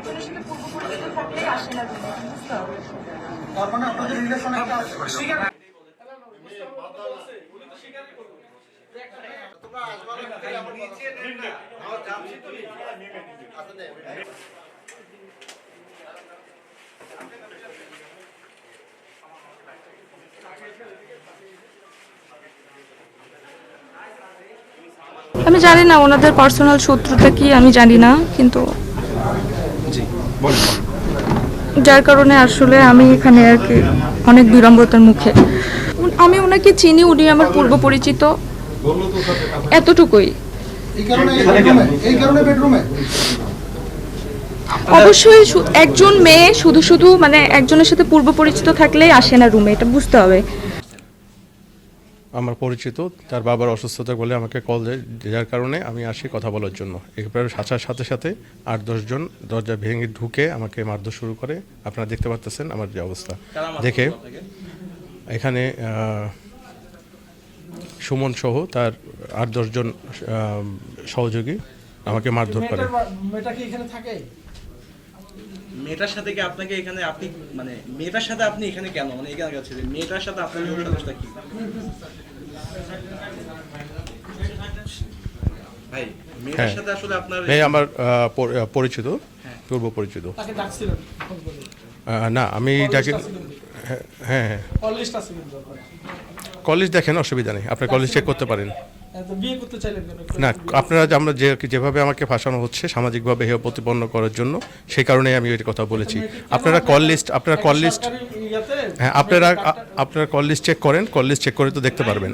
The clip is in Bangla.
না বুঝতে হবে তার মানে আপনাদের রিলেশন একটা আছে আমি জানি না ওনাদের পার্সোনাল শত্রুতা কি আমি জানি না কিন্তু। যার কারণে আসলে আমি এখানে আর কি অনেক বিড়ম্বতার মুখে। আমি ওনাকে চিনি, উনি আমার পূর্ব পরিচিত। এতটুকুই। অবশ্যই একজন মেয়ে, শুধু শুধু মানে একজনের সাথে পূর্ব পরিচিত থাকলেই আসে না রুমে এটা বুঝতে হবে। আমার পরিচিত তার বাবার অসুস্থতা বলে আমাকে কল দেয়। যার কারণে আমি আসি কথা বলার জন্য। এরপরে আসার সাথে সাথে আট দশজন দরজা ভেঙে ঢুকে আমাকে মারধর শুরু করে। আপনারা দেখতে পাচ্ছেন আমার যে অবস্থা। দেখে এখানে আহ, সুমন সহ তার আট দশজন সহযোগী আমাকে মারধর করে। মেয়েটা কি এখানে থাকে? মেয়েটার সাথে কি আপনাকে এখানে আপনি মানে মেয়েটার সাথে আপনি এখানে কেন? মানে এখানে গেছে যে মেয়েটার সাথে আপনার কি? ভাই মেয়েটার হ্যাঁ। সাথে আসলে আপনার এই আমার পর- আহ, পরিচিত পূর্ব পরিচিত। তাকে ডাকছিলেন না আমি যাকে হ্যাঁ হ্যাঁ হ্যাঁ। আপনার। কলেজ দেখেন অসুবিধা নেই। আপনি কলেজ চেক করতে পারেন। না আপনারা আমরা যে যেভাবে আমাকে ফাঁসানো হচ্ছে সামাজিকভাবে হেয় প্রতিপন্ন করার জন্য সেই কারণেই আমি ওই কথা বলেছি। আপনারা কল লিস্ট আপনারা কল লিস্ট হ্যাঁ আপনারা আপনারা কল লিস্ট চেক করেন কল লিস্ট চেক করে তো দেখতে পারবেন।